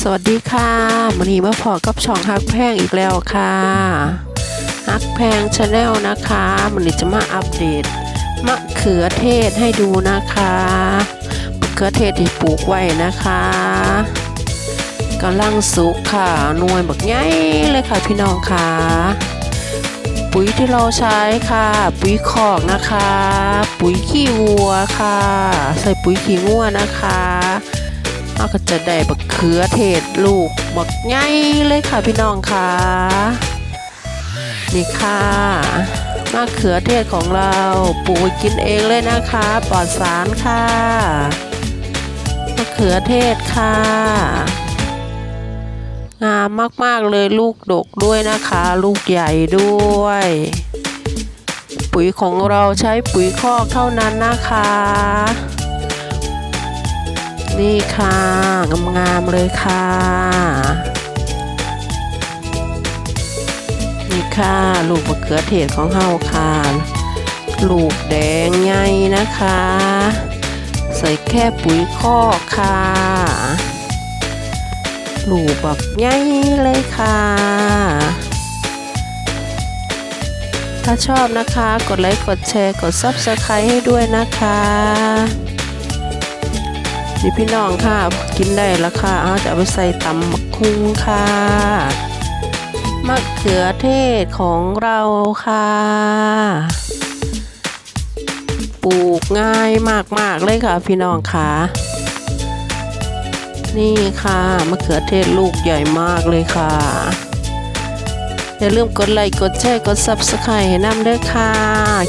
สวัสดีค่ะมันนี้มาพอกับช่องฮักแพงอีกแล้วค่ะฮักแพงชาแนลนะคะมันนี้จะมาอัปเดตมะเขือเทศให้ดูนะคะมะเขือเทศที่ปลูกไว้นะคะกำลังสุกค่ะนวยบักใหญ่เลยค่ะพี่น้องค่ะปุ๋ยที่เราใช้ค่ะ ปุ๋ยคอกนะคะ ปุ๋ยขี้วัวค่ะ ใส่ปุ๋ยขี้งัวนะคะ เราก็จะได้บักเขือเทศลูกบักใหญ่เลยค่ะพี่น้องค่ะนี่ค่ะมะเขือเทศของเราปลูกกินเองเลยนะคะปลอดสารค่ะมะเขือเทศค่ะ งามมากๆเลยลูกดกด้วยนะคะ ลูกใหญ่ด้วย ปุ๋ยของเราใช้ปุ๋ยคอกเท่านั้นนะคะ นี่ค่ะงามๆเลยค่ะ นี่ค่ะลูกมะเขือเทศของเฮาค่ะลูกแดงใหญ่นะคะ ใส่แค่ปุ๋ยคอกค่ะลูกแบบใหญ่เลยค่ะ ถ้าชอบนะคะ กดไลค์ กดแชร์ กด Subscribe ให้ด้วยนะคะีพี่น้องค่ะ กินได้แล้วค่ะเอาจะเอาไปใส่ตำหมักคุ้งค่ะมะเขือเทศของเราค่ะ ปลูกง่ายมากๆเลยค่ะ พี่น้องค่ะ นี่ค่ะมะเขือเทศลูกใหญ่มากเลยค่ะ อย่าลืมกดไลค์กดแชร์กด Subscribe ให้น้ำด้วยค่ะ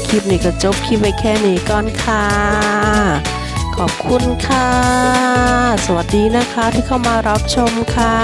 คลิปนี้ก็จบคลิปไว้แค่นี้ก่อนค่ะ ขอบคุณค่ะ สวัสดีนะคะที่เข้ามารับชมค่ะ